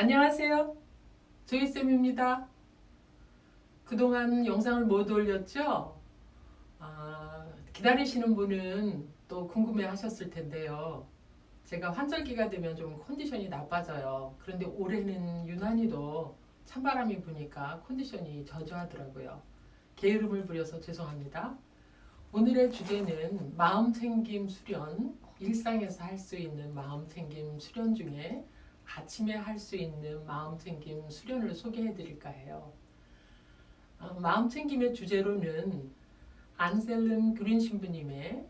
안녕하세요. 조이쌤입니다. 그동안 영상을 못 올렸죠? 아, 기다리시는 분은 또 궁금해 하셨을 텐데요. 제가 환절기가 되면 좀 컨디션이 나빠져요. 그런데 올해는 유난히도 찬바람이 부니까 컨디션이 저조하더라고요. 게으름을 부려서 죄송합니다. 오늘의 주제는 마음 챙김 수련, 일상에서 할 수 있는 마음 챙김 수련 중에 아침에 할 수 있는 마음 챙김 수련을 소개해 드릴까 해요. 어, 마음 챙김의 주제로는 안셀름 그린 신부님의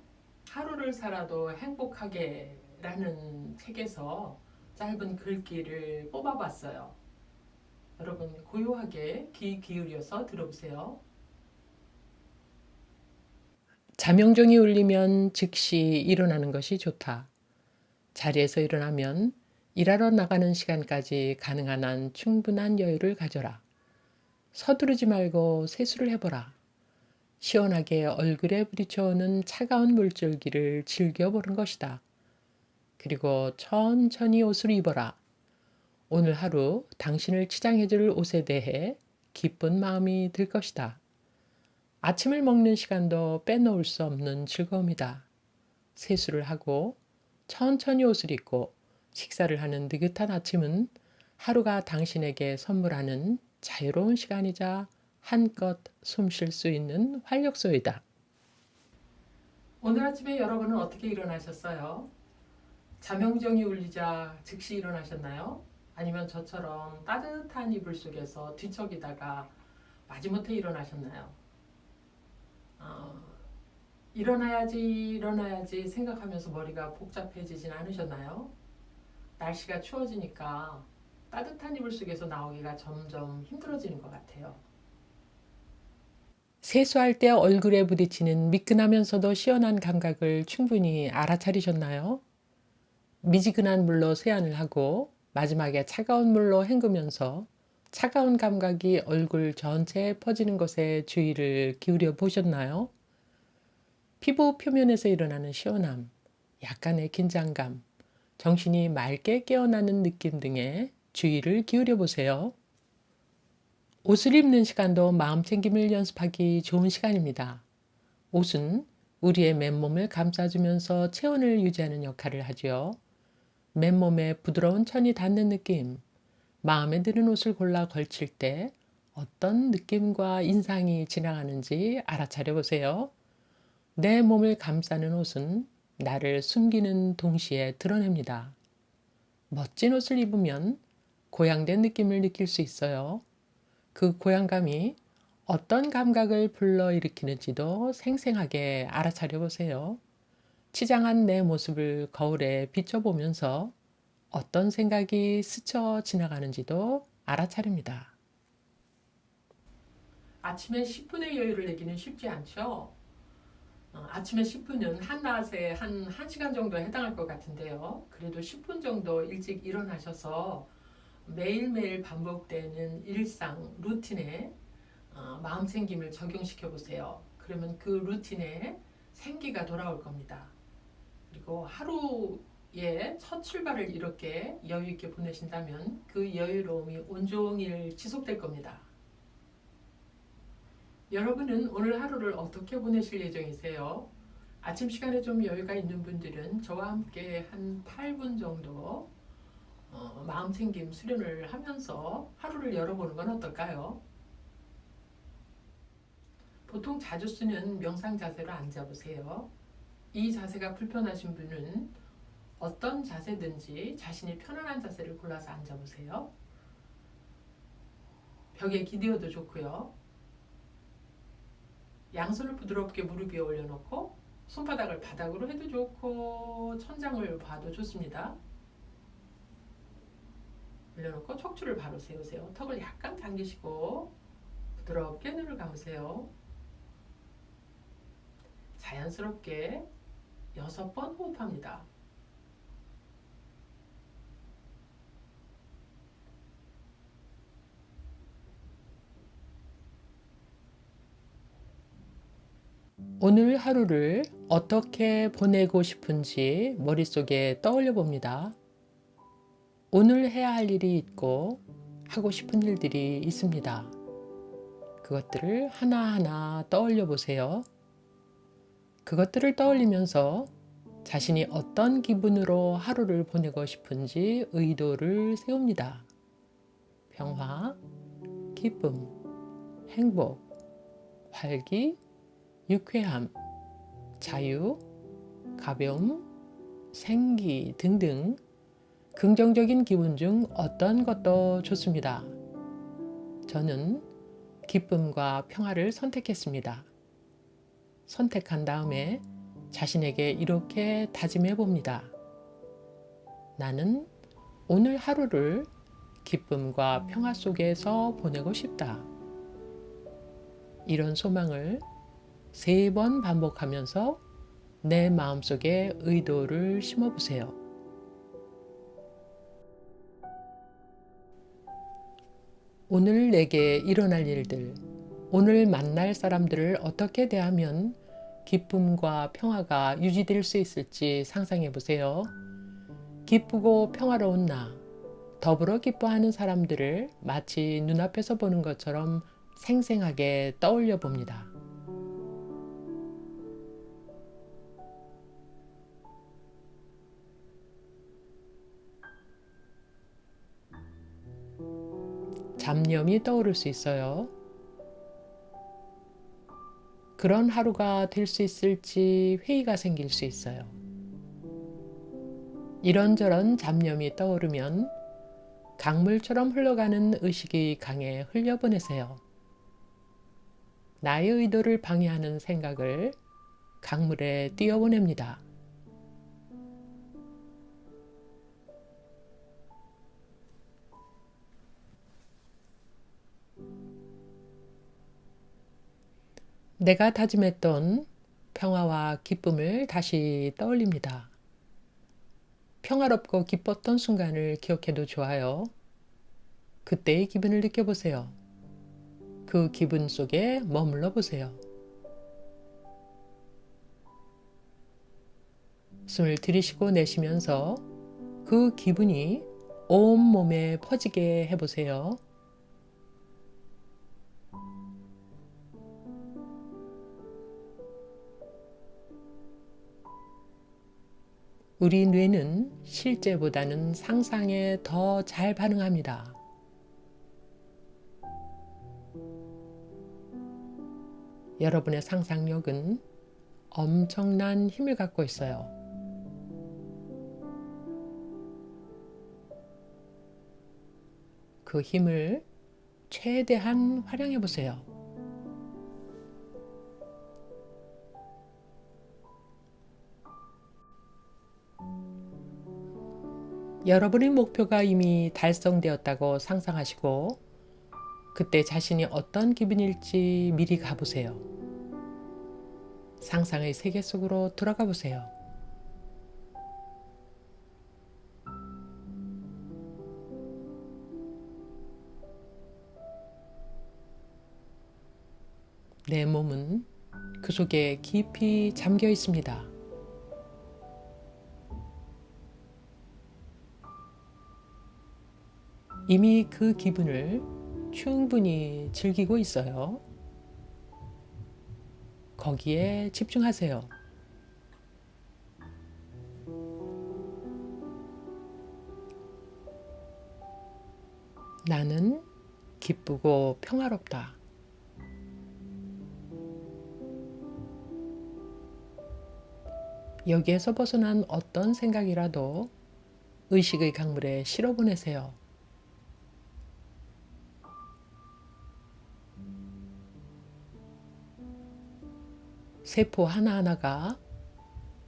하루를 살아도 행복하게 라는 책에서 짧은 글귀를 뽑아봤어요. 여러분 고요하게 귀 기울여서 들어보세요. 자명종이 울리면 즉시 일어나는 것이 좋다. 자리에서 일어나면 일하러 나가는 시간까지 가능한 한 충분한 여유를 가져라. 서두르지 말고 세수를 해보라. 시원하게 얼굴에 부딪혀오는 차가운 물줄기를 즐겨보는 것이다. 그리고 천천히 옷을 입어라. 오늘 하루 당신을 치장해줄 옷에 대해 기쁜 마음이 들 것이다. 아침을 먹는 시간도 빼놓을 수 없는 즐거움이다. 세수를 하고 천천히 옷을 입고 식사를 하는 느긋한 아침은 하루가 당신에게 선물하는 자유로운 시간이자 한껏 숨 쉴 수 있는 활력소이다. 오늘 아침에 여러분은 어떻게 일어나셨어요? 자명정이 울리자 즉시 일어나셨나요? 아니면 저처럼 따뜻한 이불 속에서 뒤척이다가 마지못해 일어나셨나요? 어, 일어나야지 일어나야지 생각하면서 머리가 복잡해지진 않으셨나요? 날씨가 추워지니까 따뜻한 이불 속에서 나오기가 점점 힘들어지는 것 같아요. 세수할 때 얼굴에 부딪히는 미끈하면서도 시원한 감각을 충분히 알아차리셨나요? 미지근한 물로 세안을 하고 마지막에 차가운 물로 헹구면서 차가운 감각이 얼굴 전체에 퍼지는 것에 주의를 기울여 보셨나요? 피부 표면에서 일어나는 시원함, 약간의 긴장감, 정신이 맑게 깨어나는 느낌 등에 주의를 기울여 보세요. 옷을 입는 시간도 마음 챙김을 연습하기 좋은 시간입니다. 옷은 우리의 맨몸을 감싸주면서 체온을 유지하는 역할을 하지요. 맨몸에 부드러운 천이 닿는 느낌, 마음에 드는 옷을 골라 걸칠 때 어떤 느낌과 인상이 지나가는지 알아차려 보세요. 내 몸을 감싸는 옷은 나를 숨기는 동시에 드러냅니다. 멋진 옷을 입으면 고양된 느낌을 느낄 수 있어요. 그 고양감이 어떤 감각을 불러일으키는지도 생생하게 알아차려 보세요. 치장한 내 모습을 거울에 비춰보면서 어떤 생각이 스쳐 지나가는지도 알아차립니다. 아침에 10분의 여유를 내기는 쉽지 않죠. 어, 아침에 10분은 한낮에 한 1시간 정도에 해당할 것 같은데요. 그래도 10분 정도 일찍 일어나셔서 매일매일 반복되는 일상, 루틴에 어, 마음 챙김을 적용시켜 보세요. 그러면 그 루틴에 생기가 돌아올 겁니다. 그리고 하루의 첫 출발을 이렇게 여유 있게 보내신다면 그 여유로움이 온종일 지속될 겁니다. 여러분은 오늘 하루를 어떻게 보내실 예정이세요? 아침 시간에 좀 여유가 있는 분들은 저와 함께 한 8분 정도 어, 마음 챙김 수련을 하면서 하루를 열어보는 건 어떨까요? 보통 자주 쓰는 명상 자세로 앉아보세요. 이 자세가 불편하신 분은 어떤 자세든지 자신이 편안한 자세를 골라서 앉아보세요. 벽에 기대어도 좋고요. 양손을 부드럽게 무릎 위에 올려놓고 손바닥을 바닥으로 해도 좋고 천장을 봐도 좋습니다. 올려놓고 척추를 바로 세우세요. 턱을 약간 당기시고 부드럽게 눈을 감으세요. 자연스럽게 여섯 번 호흡합니다. 오늘 하루를 어떻게 보내고 싶은지 머릿속에 떠올려 봅니다. 오늘 해야 할 일이 있고 하고 싶은 일들이 있습니다. 그것들을 하나하나 떠올려 보세요. 그것들을 떠올리면서 자신이 어떤 기분으로 하루를 보내고 싶은지 의도를 세웁니다. 평화, 기쁨, 행복, 활기, 유쾌함, 자유, 가벼움, 생기 등등 긍정적인 기분 중 어떤 것도 좋습니다. 저는 기쁨과 평화를 선택했습니다. 선택한 다음에 자신에게 이렇게 다짐해 봅니다. 나는 오늘 하루를 기쁨과 평화 속에서 보내고 싶다. 이런 소망을 세 번 반복하면서 내 마음속에 의도를 심어 보세요. 오늘 내게 일어날 일들, 오늘 만날 사람들을 어떻게 대하면 기쁨과 평화가 유지될 수 있을지 상상해 보세요. 기쁘고 평화로운 나, 더불어 기뻐하는 사람들을 마치 눈앞에서 보는 것처럼 생생하게 떠올려 봅니다. 잡념이 떠오를 수 있어요. 그런 하루가 될 수 있을지 회의가 생길 수 있어요. 이런저런 잡념이 떠오르면 강물처럼 흘러가는 의식이 강에 흘려보내세요. 나의 의도를 방해하는 생각을 강물에 띄어보냅니다. 내가 다짐했던 평화와 기쁨을 다시 떠올립니다. 평화롭고 기뻤던 순간을 기억해도 좋아요. 그때의 기분을 느껴보세요. 그 기분 속에 머물러 보세요. 숨을 들이쉬고 내쉬면서 그 기분이 온 몸에 퍼지게 해보세요. 우리 뇌는 실제보다는 상상에 더 잘 반응합니다. 여러분의 상상력은 엄청난 힘을 갖고 있어요. 그 힘을 최대한 활용해 보세요. 여러분의 목표가 이미 달성되었다고 상상하시고 그때 자신이 어떤 기분일지 미리 가보세요. 상상의 세계 속으로 들어가 보세요. 내 몸은 그 속에 깊이 잠겨 있습니다. 이미 그 기분을 충분히 즐기고 있어요. 거기에 집중하세요. 나는 기쁘고 평화롭다. 여기에서 벗어난 어떤 생각이라도 의식의 강물에 실어 보내세요. 세포 하나하나가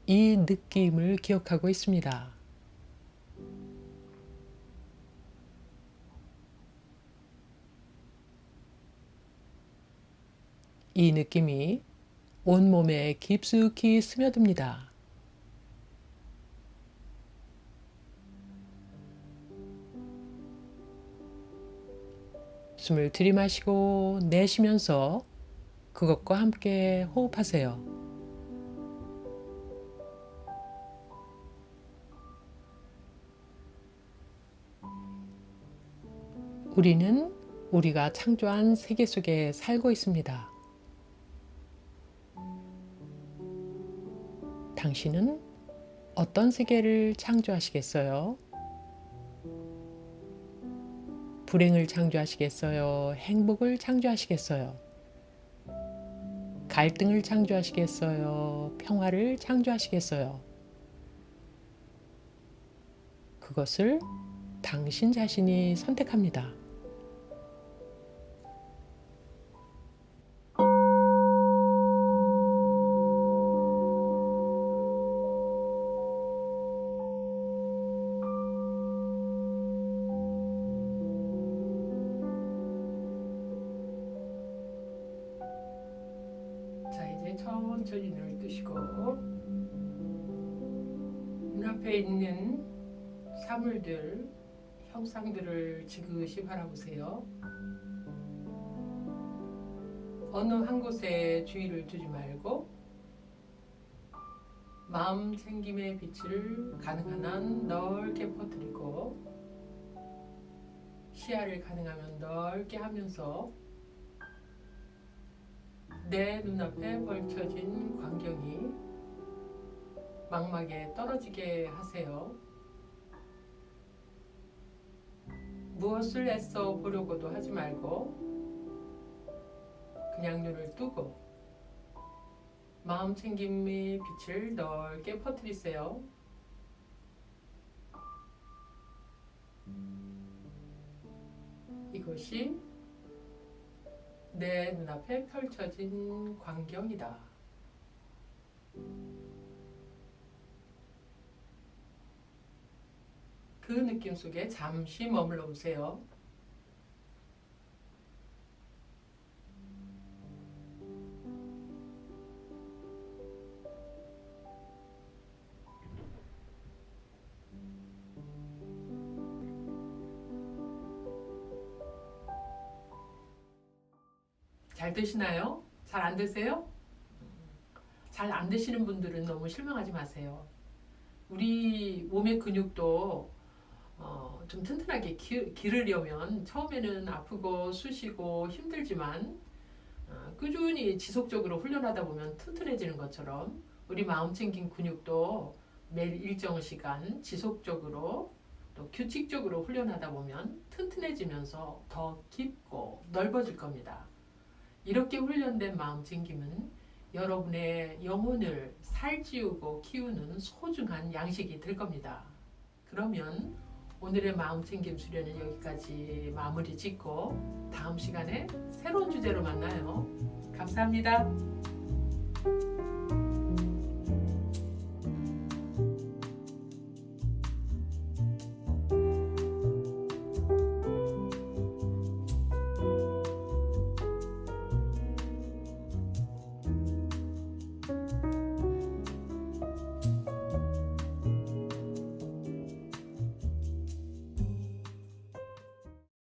이 느낌을 기억하고 있습니다. 이 느낌이 온몸에 깊숙이 스며듭니다. 숨을 들이마시고 내쉬면서 그것과 함께 호흡하세요. 우리는 우리가 창조한 세계 속에 살고 있습니다. 당신은 어떤 세계를 창조하시겠어요? 불행을 창조하시겠어요? 행복을 창조하시겠어요? 갈등을 창조하시겠어요? 평화를 창조하시겠어요? 그것을 당신 자신이 선택합니다. 사물들, 형상들을 지그시 바라보세요. 어느 한 곳에 주의를 두지 말고 마음 챙김의 빛을 가능한 한 넓게 퍼뜨리고 시야를 가능하면 넓게 하면서 내 눈앞에 벌쳐진 광경이 망막에 떨어지게 하세요. 무엇을 애써 보려고도 하지 말고 그냥 눈을 뜨고 마음 챙김의 빛을 넓게 퍼뜨리세요. 이것이 내 눈앞에 펼쳐진 광경이다. 그 느낌 속에 잠시 머물러 보세요. 잘 드시나요? 잘 안 드세요? 잘 안 드시는 분들은 너무 실망하지 마세요. 우리 몸의 근육도 어, 좀 튼튼하게 기, 기르려면 처음에는 아프고 쑤시고 힘들지만 어, 꾸준히 지속적으로 훈련하다 보면 튼튼해지는 것처럼 우리 마음 챙긴 근육도 매일 일정 시간 지속적으로 또 규칙적으로 훈련하다 보면 튼튼해지면서 더 깊고 넓어질 겁니다. 이렇게 훈련된 마음 챙김은 여러분의 영혼을 살찌우고 키우는 소중한 양식이 될 겁니다. 그러면 오늘의 마음 챙김 수련은 여기까지 마무리 짓고 다음 시간에 새로운 주제로 만나요. 감사합니다.